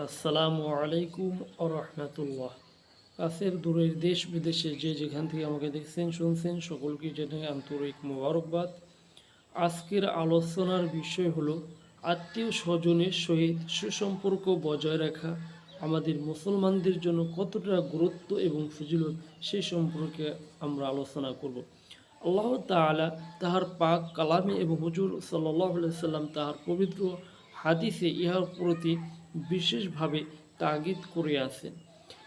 আসসালামু আলাইকুম রহমতুল্লাহ। কাছের দূরের দেশ বিদেশে যে যেখান থেকে আমাকে দেখছেন, শুনছেন, সকলকে জেনে আন্তরিক মোবারকবাদ। আজকের আলোচনার বিষয় হলো, আত্মীয় স্বজনের সহিত সুসম্পর্ক বজায় রাখা, আমাদের মুসলমানদের জন্য কতটা গুরুত্ব এবং ফজিলত সে সম্পর্কে আমরা আলোচনা করব। আল্লাহ তাআলা তাহার পাক কালামে এবং হুজুর সাল্লাহ সাল্লাম তাহার পবিত্র হাদিসে ইহার প্রতি বিশেষভাবে তাগিদ করে আছেন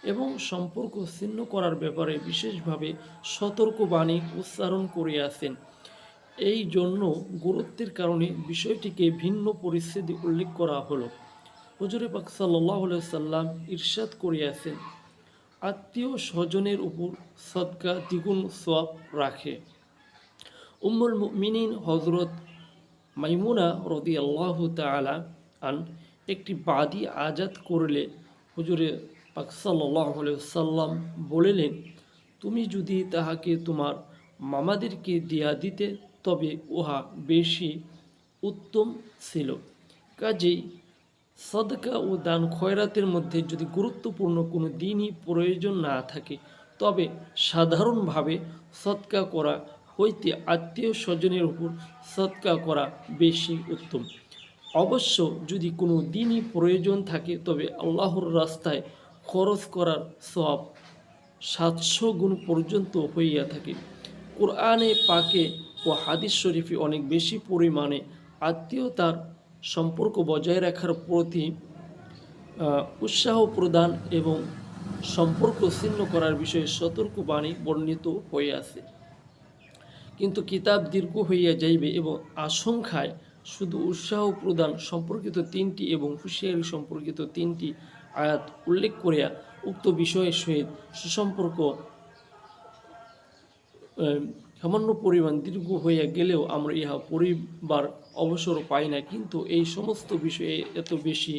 এবং সম্পর্ক ছিন্ন করার ব্যাপারে বিশেষভাবে সতর্কবাণী উচ্চারণ করে আছেন। এই জন্য গুরুত্বের কারণে বিষয়টিকে ভিন্ন পরিস্থিতি উল্লেখ করা হলো। হুজুরে পাক সাল্লাহ সাল্লাম ইরশাদ করিয়াছেন আত্মীয় স্বজনের উপর সদকা দ্বিগুণ সওয়াব রাখে। উম্মুল মিনিন হজরত মাইমুনা রদি আল্লাহ তালা আন একটি বাদী আজাদ করলে হুজুরে পাক সাল্লাম বলিলেন, তুমি যদি তাহাকে তোমার মামাদেরকে দিয়া দিতে, তবে উহা বেশি উত্তম ছিল। কাজেই সদকা ও দান খয়রাতের মধ্যে যদি গুরুত্বপূর্ণ কোনো দিনই প্রয়োজন না থাকে, তবে সাধারণভাবে সৎকা করা হইতে আত্মীয় স্বজনের উপর সৎকা করা বেশি উত্তম। অবশ্য যদি কোনো দিনই প্রয়োজন থাকে, তবে আল্লাহর রাস্তায় খরচ করার সব সাতশো গুণ পর্যন্ত হইয়া থাকে। কোরআনে পাকে ও হাদিস শরীফে অনেক বেশি পরিমাণে আত্মীয়তার সম্পর্ক বজায় রাখার প্রতি উৎসাহ প্রদান এবং সম্পর্ক ছিন্ন করার বিষয়ে সতর্ক বাণী বর্ণিত হয়ে আছে। কিন্তু কিতাব দীর্ঘ হইয়া যাইবে এবং আশঙ্কায় শুধু উৎসাহ প্রদান সম্পর্কিত তিনটি এবং হুঁশিয়ারি সম্পর্কিত তিনটি আয়াত উল্লেখ করিয়া উক্ত বিষয়ের সহিত সুসম্পর্ক সামান্য পরিমাণ দীর্ঘ হইয়া গেলেও আমরা ইহা পরিবার অবসর পাই না কিন্তু এই সমস্ত বিষয়ে এত বেশি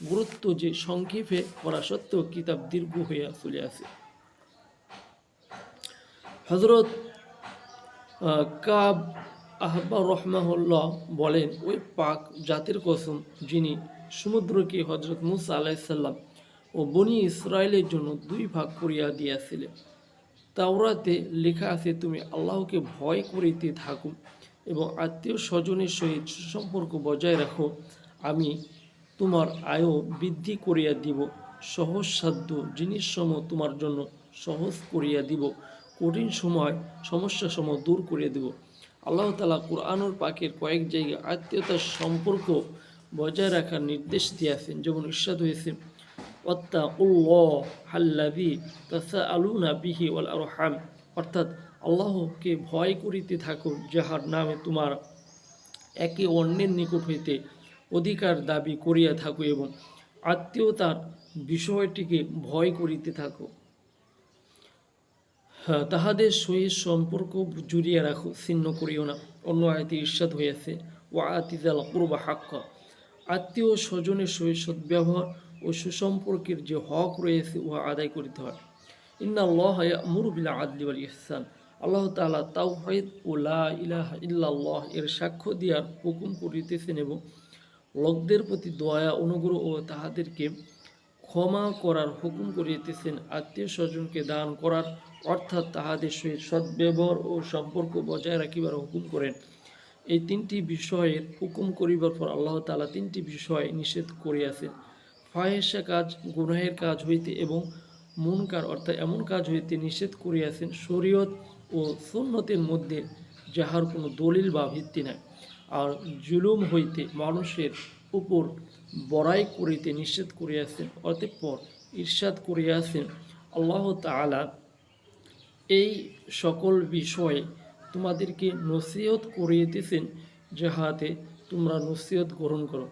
গুরুত্ব যে সংক্ষেপে করা সত্ত্বেও কিতাব দীর্ঘ হইয়া চলে আসে হজরত কাব আহবা রহমাহুল্লাহ বলেন, ওই পাক জাতির কসম যিনি সমুদ্রকে হজরত মুসা আলাইসাল্লাম ও বনি ইসরায়েলের জন্য দুই ভাগ করিয়া দিয়াছিলেন। তাওরাতে লেখা আছে, তুমি আল্লাহকে ভয় করিতে থাকো এবং আত্মীয় স্বজনের সহিত সুসম্পর্ক বজায় রাখো। আমি তোমার আয়ও বৃদ্ধি করিয়া দিব। সহজসাধ্য জিনিসসমূহ তোমার জন্য সহজ করিয়া দিব। কঠিন সময় সমস্যা সময় দূর করিয়া দিব। আল্লাহ তালা কোরআনুর পাকের কয়েক জায়গায় আত্মীয়তার সম্পর্ক বজায় রাখার নির্দেশ দিয়েছেন, যেমন ইস্বাদ হয়েছে, ওয়াত্তাকুল্লাহ হাল্লাযী তাসাআলুনা বিহি ওয়াল আরহাম অর্থাৎ আল্লাহকে ভয় করিতে থাকো, যাহার নামে তোমার একে অন্যের নিকট হইতে অধিকার দাবি করিয়া থাকো এবং আত্মীয়তার বিষয়টিকে ভয় করিতে থাকো। তাহাদের সহিত সম্পর্ক জুড়িয়া রাখো, ছিন্ন করিও না। অন্য আয়তে ঈর্ষাদ হইয়াছে ও আতিজাল কুরবা হাক্কা। আত্মীয় স্বজনের সহিত সদ্ব্যবহার ও সুসম্পর্কের যে হক রয়েছে, উহা আদায় করিতে হয়। ইন্না আল্লাহ আদলি ওয়াল ইহসান। আল্লাহ তাআলা তাওহীদ ও লা ইল্লাল্লাহ এর সাক্ষ্য দিয়ার হুকুম করিতেছেন এবং লোকদের প্রতি দয়া, অনুগ্রহ ও তাহাদেরকে ক্ষমা করার হুকুম করিতেছেন, আত্মীয় স্বজনকে দান করার অর্থাৎ তাহাদের সহিত সদ্ব্যবহার ও সম্পর্ক বজায় রাখিবার হুকুম করেন। এই তিনটি বিষয়ের হুকুম করিবার পর আল্লাহ তাআলা তিনটি বিষয় নিষেধ করিয়াছেন। ফাহেসা কাজ, গুনাহের কাজ হইতে এবং মুনকার অর্থাৎ এমন কাজ হইতে নিষেধ করিয়াছেন শরীয়ত ও সুন্নতের মধ্যে যাহার কোনো দলিল বা ভিত্তি নাই। আর জুলুম হইতে মানুষের উপর বড়াই করিতে নিষেধ করিয়াছেন, অতঃপর ঈর্ষাদ করিয়াছেন। আল্লাহ তাআলা এই সকল বিষয়ে তোমাদেরকে নসিহত করিয়েতেছেন যাহাতে তোমরা নসিহত গ্রহণ করো।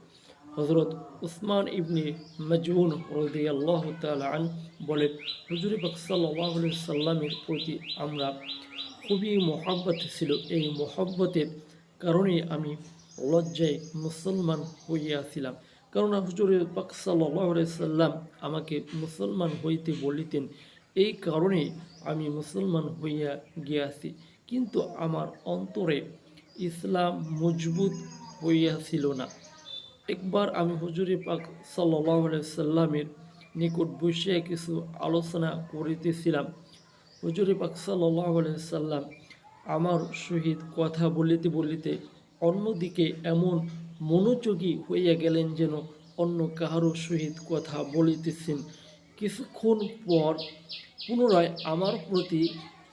হজরত উসমান ইবনে মজুন রদি আল্লাহ আন বলেন, হুজুর পাক সাল্লাহ সাল্লামের প্রতি আমরা খুবই মহাব্বত ছিল। এই মহাব্বতের কারণে আমি লজ্জায় মুসলমান হইয়াছিলাম। কারণ হুজুর পাক সাল্লাম আমাকে মুসলমান হইতে বলিতেন, এই কারণে আমি মুসলমান হইয়া গিয়াছি। কিন্তু আমার অন্তরে ইসলাম মজবুত হইয়াছিল না। একবার আমি হুজুরে পাক সাল্লাহ সাল্লামের নিকট বসিয়া কিছু আলোচনা করিতেছিলাম। হুজুরে পাক সাল্লাহ সাল্লাম আমার সহিত কথা বলিতে বলিতে অন্যদিকে এমন মনোযোগী হইয়া গেলেন যেন অন্য কাহারও সহিত কথা বলিতেছেন। কিছুক্ষণ পর পুনরায় আমার প্রতি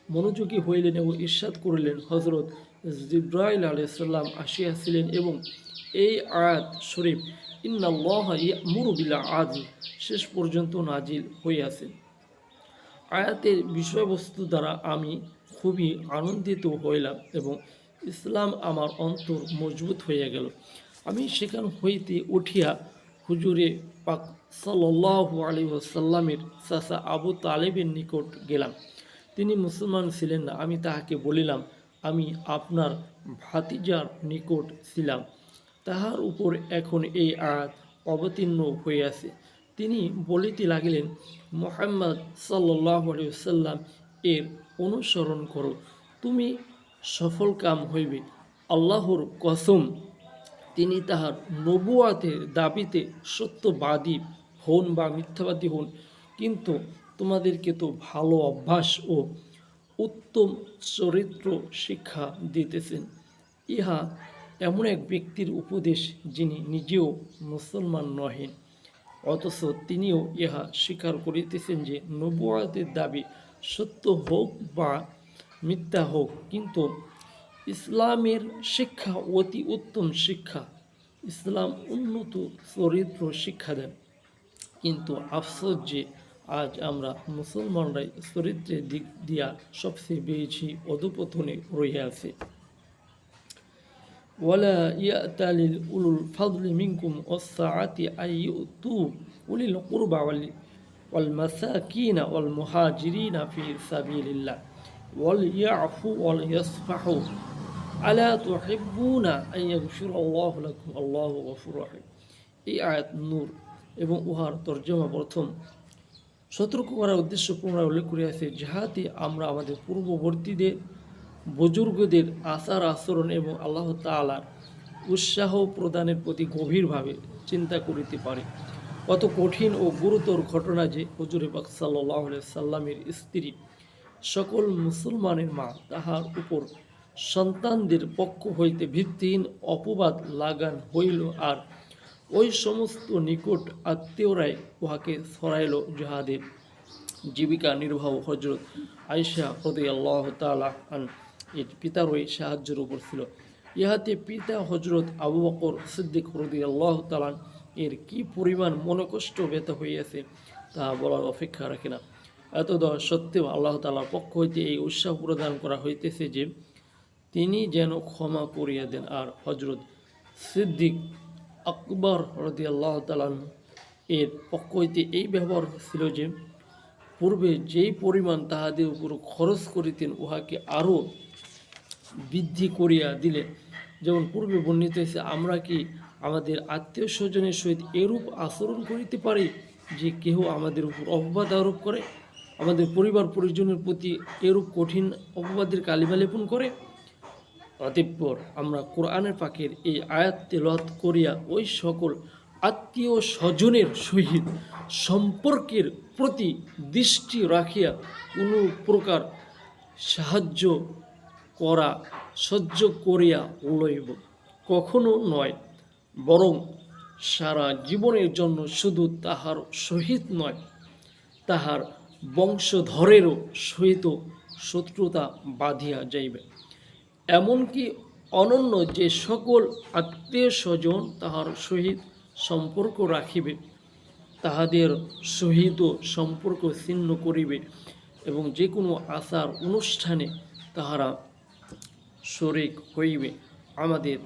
মনোযোগী হইলেন এবং ঈর্ষাদ করিলেন হজরত জিব্রাইল আলাইসাল্লাম আসিয়াছিলেন এবং এই আয়াত শরীফ, ইন্নাল্লাহ ইয়ামুরু বিল আদল শেষ পর্যন্ত নাজিল হইয়াছে। আয়াতের বিষয়বস্তু দ্বারা আমি খুবই আনন্দিত হইলাম এবং ইসলাম আমার অন্তর মজবুত হইয়া গেল। আমি সেখান হইতে উঠিয়া হুজুরে পাক সাল্লাহু আলী ওসাল্লামের চাচা আবু তালেবের নিকট গেলাম। তিনি মুসলমান ছিলেন না, আমি তাহাকে বলিলাম, আমি আপনার ভাতিজার নিকট ছিলাম। তাহার উপর এখন এই আয়াত অবতীর্ণ হইয়াছে তিনি বলিতে লাগিলেন, মোহাম্মদ সাল্লাহ সাল্লাম এর অনুসরণ করো। তুমি সফল কাম হইবে। আল্লাহর কসম তিনি তাহার নবুয়াতের দাবিতে সত্যবাদী হন বা মিথ্যাবাদী হন। কিন্তু তোমাদেরকে তো ভালো অভ্যাস ও উত্তম চরিত্র শিক্ষা দিতেছেন। ইহা এমন এক ব্যক্তির উপদেশ যিনি নিজেও মুসলমান নহেন অথচ তিনিও ইহা স্বীকার করিতেছেন যে নবুয়াদের দাবি সত্য হোক বা মিথ্যা হোক, কিন্তু ইসলামের শিক্ষা, অতি উত্তম শিক্ষা। ইসলাম উন্নত চরিত্র শিক্ষা দেন। কিন্তু আফসোস যে আজ আমরা মুসলমানরাই চরিত্রের দিক দিয়া সবচেয়ে বেশি অধপতনে রয়ে আছে। ওয়ালা ইয়াতালিল উলুল অসা আতি ওয়াসসাআতি আইয়ুতু উলিল কুরবা ওয়াল ওয়াল মাসাকিনা ওয়াল মুহাজিরিনা ফি সাবিলিল্লাহ। ওয়াল ইয়াফু ওয়াল ইয়াসফাহু। আলা তোহেবুনা আইয়াফুর আল্লাহ আল্লাহ গফুর রাহিম এই আয়াত নূর এবং উহার তর্জমা প্রথম। সতর্ক করার উদ্দেশ্য পুনরায় উল্লেখ করিয়াছে, যাহাতে আমরা আমাদের পূর্ববর্তীদের, বুজুর্গদের আচার আচরণ এবং আল্লাহ তালার উৎসাহ প্রদানের প্রতি গভীরভাবে চিন্তা করিতে পারি। কত কঠিন ও গুরুতর ঘটনা যে হজুরে বাক সাল্লাহ সাল্লামের স্ত্রী সকল মুসলমানের মা, তাহার উপর সন্তানদের পক্ষ হইতে ভিত্তিহীন অপবাদ লাগান হইল আর ওই সমস্ত নিকট আত্মীয়রাই উহাকে ছড়াইল যাহাদের জীবিকা নির্বাহ হজরত আয়সা হদে আল্লাহ আন, এর পিতার ওই সাহায্যের উপর ছিল। ইহাতে পিতা হজরত আবু বকর সিদ্দিক হরদি আল্লাহ তালান এর কি পরিমাণ মনকষ্ট ব্যত হইয়াছে তাহা বলার অপেক্ষা রাখে না। এত সত্ত্বেও আল্লাহ তালার পক্ষ হইতে এই উৎসাহ প্রদান করা হইতেছে যে তিনি যেন ক্ষমা করিয়া দেন। আর হজরত সিদ্দিক আকবর রদি আল্লাহ তালান এর পক্ষ হইতে এই ব্যবহার ছিল যে, পূর্বে যেই পরিমাণ তাহাদের উপর খরচ করিতেন, উহাকে আরও বৃদ্ধি করিয়া দিলেন যেমন পূর্বে বর্ণিত হয়েছে, আমরা কি আমাদের আত্মীয় স্বজনের সহিত এরূপ আচরণ করিতে পারি যে কেহ আমাদের উপর অপবাদ আরোপ করে? আমাদের পরিবার পরিজনের প্রতি এরূপ কঠিন অপবাদের কালিমা লেপন করে? অতঃপর আমরা কোরআনের পাকের এই আয়াত তেলত করিয়া ওই সকল আত্মীয় স্বজনের সহিত সম্পর্কের প্রতি দৃষ্টি রাখিয়া কোনো প্রকার সাহায্য করা সহ্য করিয়া লইব। কখনো নয়, বরং সারা জীবনের জন্য শুধু তাহার সহিত নয়, তাহার বংশধরেরও সহিত শত্রুতা বাঁধিয়া যাইবে। এমনকি অনন্য যে সকল আত্মীয় স্বজন তাহার সহিত সম্পর্ক রাখিবে, তাহাদের সহিত সম্পর্ক ছিন্ন করিবে এবং যে কোনো আচার অনুষ্ঠানে তাহারা শরিক হইবে। আমাদের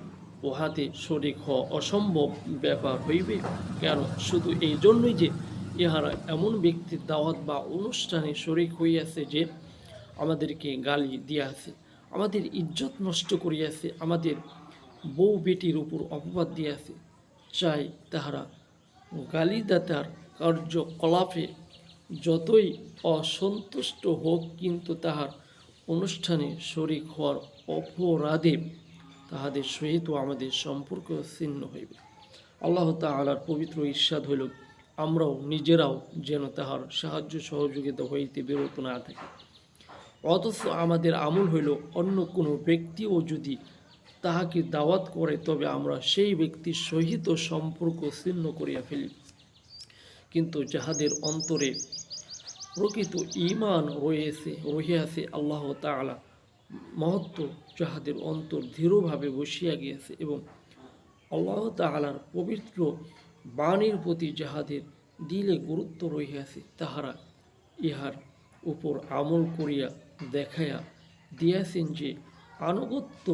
উহাতে শরিক হওয়া অসম্ভব ব্যাপার হইবে, কেন? শুধু এই জন্যই যে ইহারা এমন ব্যক্তির দাওয়াত বা অনুষ্ঠানে শরিক হইয়াছে যে আমাদেরকে গালি দিয়াছে। আমাদের ইজ্জত নষ্ট করিয়াছে, আমাদের বউ বেটির উপর অপবাদ দিয়াছে। চাই তাহারা গালিদাতার কার্যকলাপে যতই অসন্তুষ্ট হোক, কিন্তু তাহার অনুষ্ঠানে শরিক হওয়ার অপরাধে তাহাদের সহিত আমাদের সম্পর্ক ছিন্ন হইবে। আল্লাহ তাআলার পবিত্র ঈর্ষাদ হইল, আমরাও নিজেরাও যেন তাহার সাহায্য সহযোগিতা হইতে বিরত না থাকি। অথচ আমাদের আমল হইল অন্য কোনো ব্যক্তিও যদি তাহাকে দাওয়াত করে, তবে আমরা সেই ব্যক্তির সহিত সম্পর্ক ছিন্ন করিয়া ফেলি। কিন্তু যাহাদের অন্তরে প্রকৃত ইমান রয়েছে, রহিয়াছে আল্লাহ তাআলা, মহত্ব যাহাদের অন্তর দৃঢ়ভাবে বসিয়া গিয়েছে এবং আল্লাহ তাআলার পবিত্র বাণীর প্রতি যাহাদের দিলে গুরুত্ব রহিয়াছে, তাহারা ইহার উপর আমল করিয়া দেখাইয়া দিয়াছেন যে আনুগত্য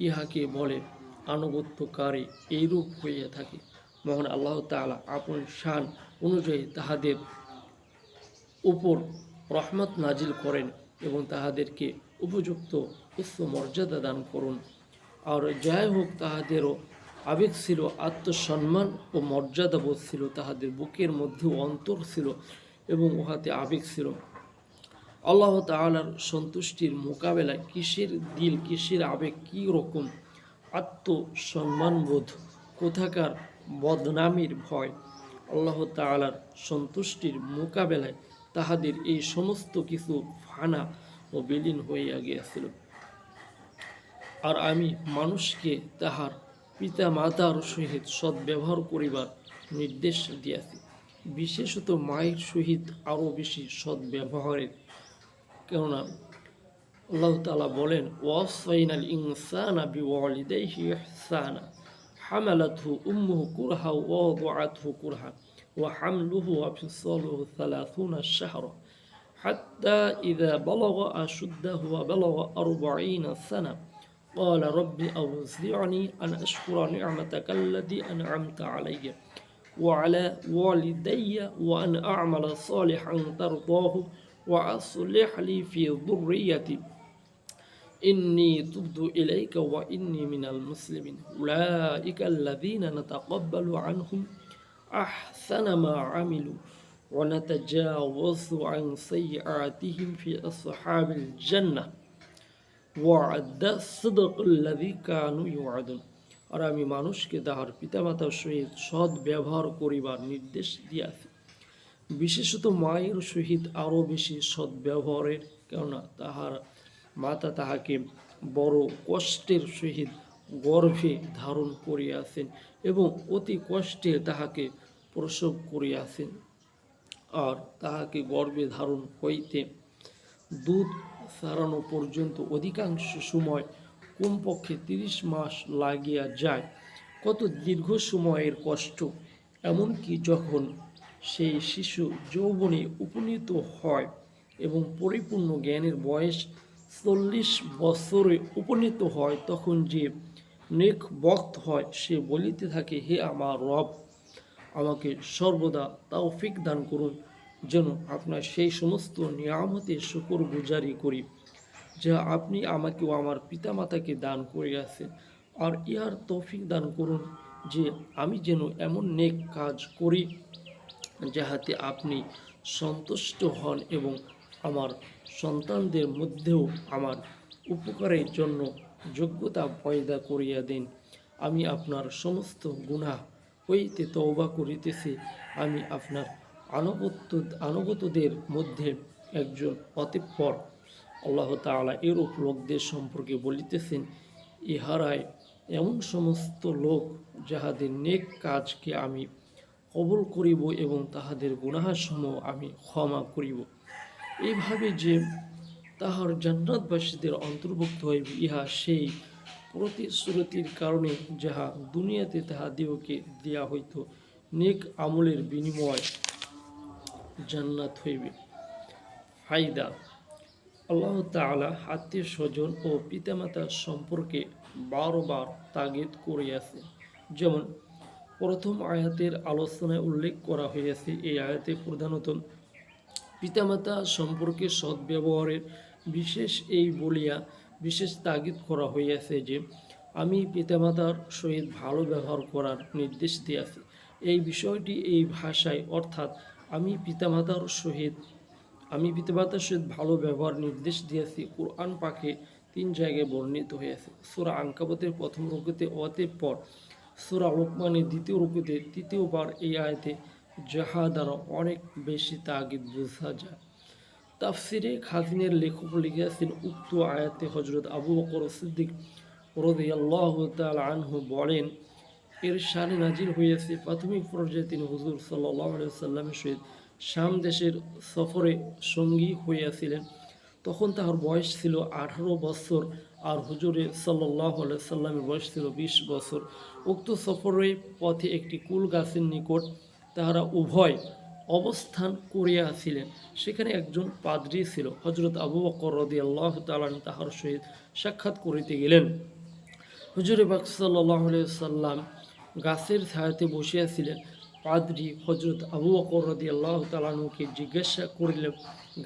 ইহাকে বলে, আনুগত্যকারী এইরূপ হইয়া থাকে। মহান আল্লাহ তাআলা আপন শান অনুযায়ী তাহাদের উপর রহমত নাজিল করেন এবং তাহাদেরকে উপযুক্ত উচ্চ মর্যাদা দান করুন। আর যাই হোক, তাহাদেরও আবেগ ছিল, আত্মসম্মান ও মর্যাদাবোধ ছিল, তাহাদের বুকের মধ্যেও অন্তর ছিল এবং উহাতে আবেগ ছিল। আল্লাহ তাআলার সন্তুষ্টির মোকাবেলায় কিসের দিল, কিসের আবেগ, কী রকম আত্মসম্মানবোধ, কোথাকার বদনামির ভয়, আল্লাহ তাআলার সন্তুষ্টির মোকাবেলায় তাহাদের এই সমস্ত কিছু ফানা ও বিলীন হইয়া গিয়াছিল। আর আমি মানুষকে তাহার পিতা মাতার সহিত সদ্ব্যবহার করিবার নির্দেশ দিয়াছি। বিশেষত মায়ের সহিত আরও বেশি সদ্ব্যবহারের কেননা আল্লাহ তাআলা বলেন ওয়াসাইনাল ইনসানা বিওয়ালিদাইহি ইহসানা হামালাতহু উম্মুহু কুরহা ওয়া ওয়াদাআতহু কুরহা وحمله وفصاله ثلاثون شهرا حتى إذا بلغ أشده وبلغ أربعين سنة قال رب أوزعني أن أشكر نعمتك التي أنعمت علي وعلى والدي وأن أعمل صالحا ترضاه وأصلح لي في ذريتي إني تبت إليك وإني من المسلمين أولئك الذين نتقبل عنهم أحسن ما عملوا ونتجاوز عن سيئاتهم في أصحاب الجنة وعد الصدق الذي كانوا يوعدون আর আমি মানুষকে তাহার পিতামাতার সহিত সৎ ব্যবহার করিবার নির্দেশ দিয়াছি বিশেষত মায়ের সহিত আরও বেশি সদ্ব্যবহারের, কেননা তাহার মাতা তাহাকে বড় কষ্টের সহিত গর্ভে ধারণ করিয়াছেন এবং অতি কষ্টে তাহাকে প্রসব করিয়াছেন। আর তাহাকে গর্ভে ধারণ হইতে দুধ সারানো পর্যন্ত অধিকাংশ সময় কমপক্ষে তিরিশ মাস লাগিয়া যায়। কত দীর্ঘ সময়ের কষ্ট, এমনকি যখন সেই শিশু যৌবনে উপনীত হয় এবং পরিপূর্ণ জ্ঞানের বয়স চল্লিশ বছরে উপনীত হয়, তখন যে নেক বক্ত হয়, সে বলিতে থাকে, হে আমার রব, আমাকে সর্বদা তৌফিক দান করুন, যেন আপনার সেই সমস্ত নিয়ামতে শুকর গুজারি করি, যা আপনি আমাকে ও আমার পিতামাতাকে দান করিয়াছেন। আর ইহার তৌফিক দান করুন যে আমি যেন এমন নেক কাজ করি যাহাতে আপনি সন্তুষ্ট হন এবং আমার সন্তানদের মধ্যেও আমার উপকারের জন্য যোগ্যতা পয়দা করিয়া দিন। আমি আপনার সমস্ত গুনাহ হইতে তওবা করিতেছি। আমি আপনার আনুগত্য আনুগতদের মধ্যে একজন অতঃপর। আল্লাহ তাআলা এরূপ লোকদের সম্পর্কে বলিতেছেন ইহারায় এমন সমস্ত লোক যাহাদের নেক কাজকে আমি কবল করিব এবং তাহাদের গুনাহাসমূহ আমি ক্ষমা করিব। এইভাবে যে তাহার জান্নাতবাসীদের অন্তর্ভুক্ত হইবে, ইহা সেই প্রতিশ্রুতির কারণে যাহা দুনিয়াতে তাহাদিওকে দেয়া হইত, নেক আমলের বিনিময় জান্নাত হইবে। ফায়দা, আল্লাহ তাআলা আত্মীয় স্বজন ও পিতামাতা সম্পর্কে বারবার তাগিদ করিয়াছে যেমন প্রথম আয়াতের আলোচনায় উল্লেখ করা হইয়াছে এই আয়াতে প্রধানত পিতামাতা সম্পর্কে সদ্ব্যবহারের বিশেষ এই বলিয়া বিশেষ তাগিদ করা হইয়াছে যে, আমি পিতামাতার সহিত ভালো ব্যবহার করার নির্দেশ দিয়াছি। এই বিষয়টি এই ভাষায় অর্থাৎ আমি পিতামাতার সহিত, আমি পিতামাতার সহিত ভালো ব্যবহার নির্দেশ দিয়াছি কোরআন পাকে তিন জায়গায় বর্ণিত হয়েছে সুরা আঙ্কাবতের প্রথম রুকুতে অতে পর সুরা লোকমানের দ্বিতীয় রূপেতে তৃতীয়বার এই আয়তে যাহা দ্বারা অনেক বেশি তাগিদ বোঝা যায়। তাফসিরে খাজিনের লেখক লিখিয়াছেন উক্ত আয়াতে হজরত আবু বকর সিদ্দিক রদিয়াল্লাহ আনহু বলেন এর শানে নাজির হইয়াছে প্রাথমিক পর্যায়ে তিনি হুজুর সাল্লাহ সাল্লামের সহিত শাম দেশের সফরে সঙ্গী হইয়াছিলেন। তখন তাহার বয়স ছিল আঠারো বছর। আর হুজুরে সাল্লাহ সাল্লামের বয়স ছিল বিশ বছর। উক্ত সফরে পথে একটি কুল গাছের নিকট তাহারা উভয় অবস্থান করিয়াছিলেন সেখানে একজন পাদ্রী ছিল হজরত আবু বকর রদি আল্লাহ তালান তাহার সহিত সাক্ষাৎ করিতে গেলেন। হুজুরে বাক সাল্লাহ সাল্লাম গাছের ছায়াতে বসিয়াছিলেন। পাদ্রী হজরত আবু বকর রদি আল্লাহ তালানুকে জিজ্ঞাসা করিলেন,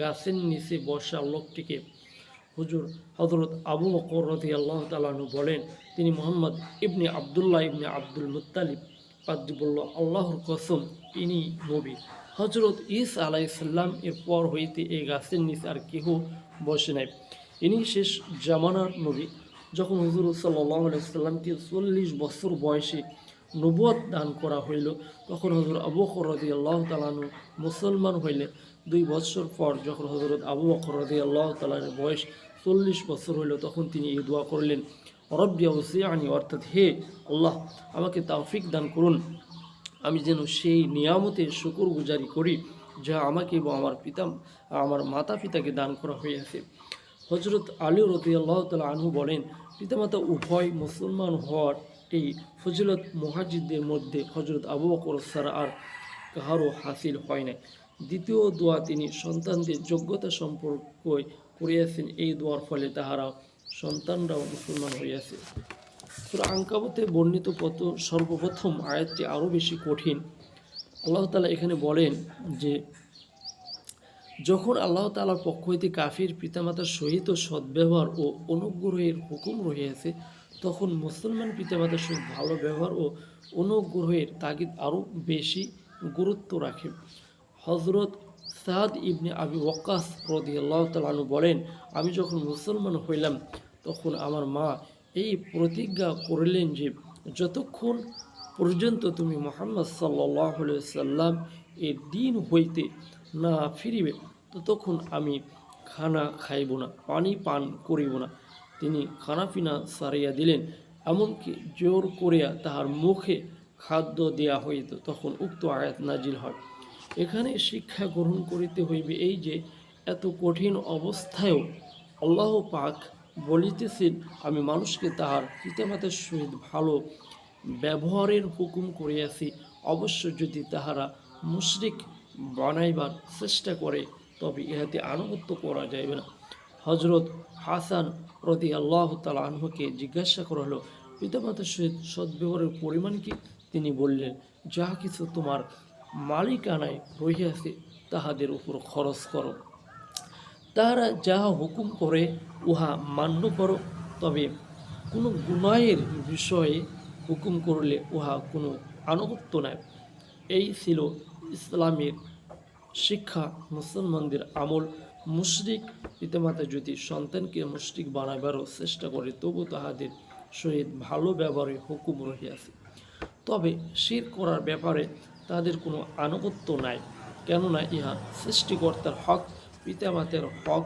গাছের নিচে বসা লোকটিকে হুজুর হজরত আবু বকর রদি আল্লাহ তালানু বলেন, তিনি মোহাম্মদ ইবনে আবদুল্লাহ ইবনে আব্দুল মুত্তালিব। পাদ্রী বলল, আল্লাহর কসম, ইনি নবী। হজরত ইস আলাইসাল্লাম এর পর হইতে এই গাছের নিচে আর কেহ বসে নাই। ইনি শেষ জামানার নবী। যখন হুজুর সাল্লাহ আলাইসাল্লামকে চল্লিশ বছর বয়সে নবুয়ত দান করা হইল, তখন হজরত আবু রদি আল্লাহ তালানু মুসলমান হইলে দুই বছর পর যখন হজরত আবু বকর রদি আল্লাহ তালানের বয়স চল্লিশ বছর হইল, তখন তিনি এই দোয়া করলেন রব্বিয়া আনি অর্থাৎ হে আল্লাহ, আমাকে তাওফিক দান করুন। আমি যেন সেই নিয়ামতের শুকুর গুজারি করি যা আমাকে এবং আমার পিতা, আমার মাতা পিতাকে দান করা হইয়াছে হজরত আলী রতি আল্লাহ তালা আনহু বলেন, পিতামাতা উভয় মুসলমান হওয়ার এই ফজিলত মহাজিদদের মধ্যে হজরত আবু বকর সারা আর কাহারও হাসিল হয় নাই। দ্বিতীয় দোয়া তিনি সন্তানদের যোগ্যতা সম্পর্কে করিয়াছেন, এই দোয়ার ফলে তাহারা সন্তানরাও মুসলমান হইয়াছে। আঙ্কাবতে বর্ণিত পত সর্বপ্রথম আয়াতটি আরও বেশি কঠিন। আল্লাহ তালা এখানে বলেন যে, যখন আল্লাহ তালার পক্ষ হইতে কাফির পিতামাতার সহিত সদ্ব্যবহার ও অনুগ্রহের হুকুম রহিয়াছে, তখন মুসলমান পিতামাতার সহিত ভালো ব্যবহার ও অনুগ্রহের তাগিদ আরও বেশি গুরুত্ব রাখে। হজরত সাদ ইবনে আবি ওয়াক্কাস রদি আল্লাহ তালু বলেন, আমি যখন মুসলমান হইলাম, তখন আমার মা এই প্রতিজ্ঞা করলেন যে, যতক্ষণ পর্যন্ত তুমি মোহাম্মদ সাল্লাহ সাল্লাম এর দিন হইতে না ফিরিবে, ততক্ষণ আমি খানা খাইব না, পানি পান করিব না। তিনি খানা পিনা সারিয়া দিলেন, এমনকি জোর করিয়া তাহার মুখে খাদ্য দেয়া হইত, তখন উক্ত আয়াত নাজিল হয়। এখানে শিক্ষা গ্রহণ করিতে হইবে এই যে, এত কঠিন অবস্থায়ও আল্লাহ পাক বলিতেছেন, আমি মানুষকে তাহার পিতামাতার সহিত ভালো ব্যবহারের হুকুম করিয়াছি। অবশ্য যদি তাহারা মুশরিক বানাইবার চেষ্টা করে, তবে ইহাতে আনুগত্য করা যাইবে না। হজরত হাসান প্রতি আল্লাহ তালা জিজ্ঞাসা করা হলো, পিতামাতার সহিত সদ্ব্যবহারের পরিমাণ কি? তিনি বললেন, যা কিছু তোমার মালিকানায় রহিয়াছে তাহাদের উপর খরচ করো। তাহারা যাহা হুকুম করে, উহা মান্য করো। তবে কোনো গুনাহের বিষয়ে হুকুম করলে উহা কোনো আনুগত্য নাই। এই ছিল ইসলামের শিক্ষা। মুসলমানদের আমল মুশরিক। পিতামাতা যদি সন্তানকে মুশরিক বানাবারও চেষ্টা করে, তবু তাহাদের সহিত ভালো ব্যবহারে হুকুম রহিয়াছে। তবে শির করার ব্যাপারে তাদের কোনো আনুগত্য নাই। কেননা ইহা সৃষ্টিকর্তার হক, পিতামাতার হক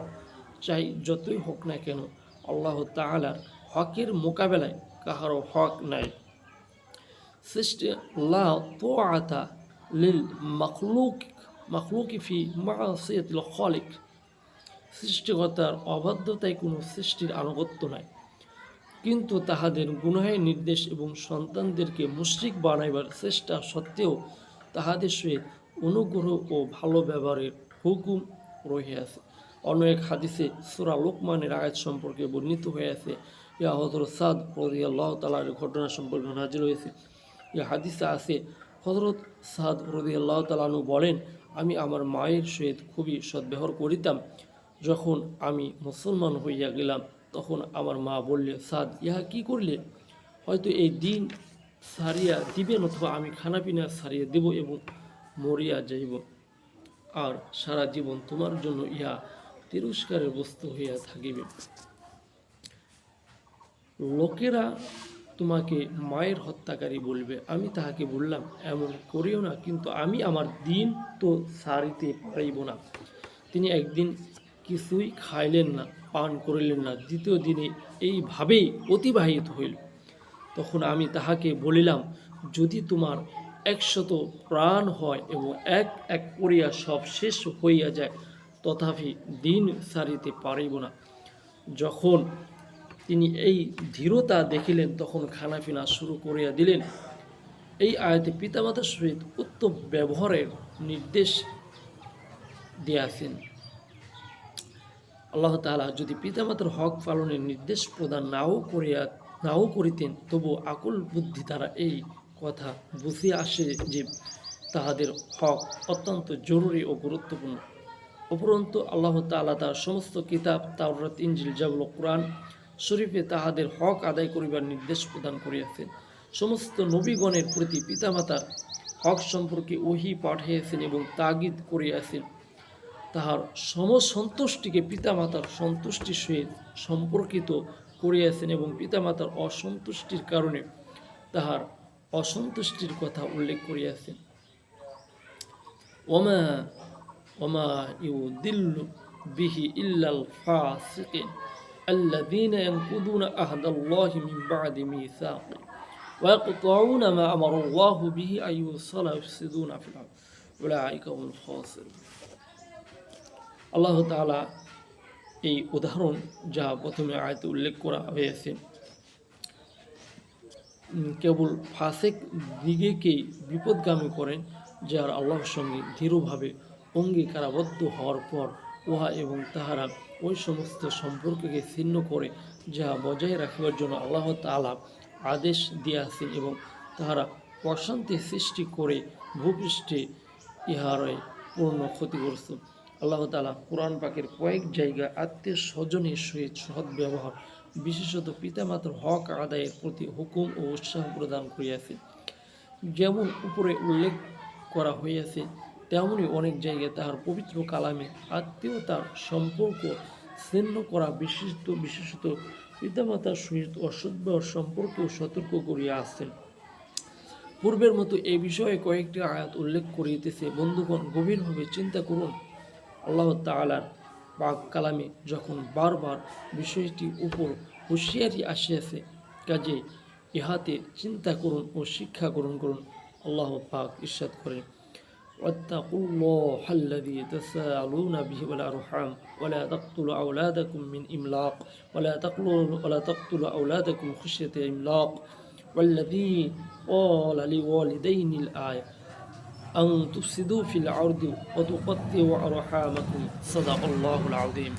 চাই যতই হোক না কেন, আল্লাহ তাআলার হকের মোকাবেলায় কাহারও হক নাই। সৃষ্টি লা তোয়াতা লিল মখলুক, মখলুকি ফি মাসিয়াতিল খালিক। সৃষ্টিকর্তার অবাধ্যতায় কোনো সৃষ্টির আনুগত্য নাই। কিন্তু তাহাদের গুনাহের নির্দেশ এবং সন্তানদেরকে মুশরিক বানাইবার চেষ্টা সত্ত্বেও তাহাদের সহিত অনুগ্রহ ও ভালো ব্যবহারের হুকুম রহিয়াছে। অন্য এক হাদিসে সুরা লোকমানের আয়াত সম্পর্কে বর্ণিত হয়েছে ইয়া হজরত সাদ রদি আল্লাহ তালার ঘটনা সম্পর্কে নাজির হয়েছে ইয়া হাদিসে আছে হজরত সাদ রদি আল্লাহ তালানু বলেন, আমি আমার মায়ের সহিত খুবই সদ্ব্যবহার করিতাম। যখন আমি মুসলমান হইয়া গেলাম, তখন আমার মা বললে, সাদ, ইহা কি করলে? হয়তো এই দিন সারিয়া দিবেন অথবা আমি খানাপিনা সারিয়া দেব এবং মরিয়া যাইব। আর সারা জীবন তোমার জন্য ইহা তিরস্কারের বস্তু হইয়া থাকিবে। লোকেরা তোমাকে মায়ের হত্যাকারী বলবে, আমি তাহাকে বললাম, এমন করিও না, কিন্তু আমি আমার দিন তো সারিতে পারিব না। তিনি একদিন কিছুই খাইলেন না, পান করিলেন না, দ্বিতীয় দিনে এইভাবেই অতিবাহিত হইল। তখন আমি তাহাকে বলিলাম, যদি তোমার একশত প্রাণ হয় এবং এক এক করিয়া সব শেষ হইয়া যায়, তথাপি দিন সারিতে পারিব না। যখন তিনি এই ধীরতা দেখিলেন, তখন খানাপিনা শুরু করিয়া দিলেন, এই আয়াতে পিতামাতার সহিত উত্তম ব্যবহারের নির্দেশ দিয়াছেন। আল্লাহ তাআলা যদি পিতামাতার হক পালনের নির্দেশ প্রদান নাও করিয়া নাও করিতেন, তবু আকুল বুদ্ধি দ্বারা এই কথা বুঝিয়ে আসে যে তাহাদের হক অত্যন্ত জরুরি ও গুরুত্বপূর্ণ। উপরন্তু আল্লাহ তাআলা তার সমস্ত কিতাব, তাওরাত, ইনজিল, জাবুল কোরআন শরীফে তাহাদের হক আদায় করিবার নির্দেশ প্রদান করিয়াছেন। সমস্ত নবীগণের প্রতি পিতামাতার হক সম্পর্কে ওহি পাঠিয়েছেন এবং তাগিদ করিয়াছেন। তাহার সমসন্তুষ্টিকে পিতামাতার সন্তুষ্টির সহিত সম্পর্কিত করিয়াছেন এবং পিতামাতার অসন্তুষ্টির কারণে তাহার অসন্তুষ্টির কথা উল্লেখ করিয়াছেন ওমা ওমা ইউদিল্ল বিহি ইল্লাল ফাসিকিন الذين ينقضون عهد الله من بعد ميثاقه ويقطعون ما أمر الله به أن يوصل ويفسدون في الأرض أولئك هم الخاسرون আল্লাহ তাআলা এই উদাহরণ যা প্রথমে আয়তে উল্লেখ করা হয়েছে। কেবল ফাসেক দিগেকেই বিপদগামী করেন, যার আল্লাহর সঙ্গে দৃঢ়ভাবে অঙ্গীকারাবদ্ধ হওয়ার পর উহা এবং তাহারা ওই সমস্ত সম্পর্ককে ছিন্ন করে, যা বজায় রাখিবার জন্য আল্লাহ তাআলা আদেশ দিয়াছেন এবং তাহারা অশান্তি সৃষ্টি করে ভূপৃষ্ঠে ইহারই পূর্ণ ক্ষতিগ্রস্ত। আল্লাহ তালা কোরআন পাকের কয়েক জায়গায় আত্মীয় স্বজনের সহিত সৎ ব্যবহার, বিশেষত পিতামাতার হক আদায়ের প্রতি হুকুম ও উৎসাহ প্রদান করিয়াছে। যেমন উপরে উল্লেখ করা হইয়াছে, তেমনি অনেক জায়গায় তাহার পবিত্র কালামে আত্মীয়তার সম্পর্ক ছিন্ন করা বিশিষ্ট, বিশেষত পিতামাতার সহিত অসদ্ব্যবহার সম্পর্কেও সতর্ক করিয়া আসছেন। পূর্বের মতো এই বিষয়ে কয়েকটি আয়াত উল্লেখ করিতেছে। বন্ধুগণ, গভীরভাবে চিন্তা করুন। আল্লাহ তাআলার পাক কালামে যখন বারবার বিষয়টি উপর হুঁশিয়ারি আসিয়াছে কাজে ইহাতে চিন্তা করুন ও শিক্ষা গ্রহণ করুন আল্লাহ পাক ইরশাদ করেন واتقوا الله الذي تساءلون به والأرحام ولا تقتلوا أولادكم من إملاق ولا تقتلوا ولا تقتلوا أولادكم خشية إملاق والذي قال لوالدين الآية أن تفسدوا في الأرض وتقطعوا أرحامكم. صدق الله العظيم.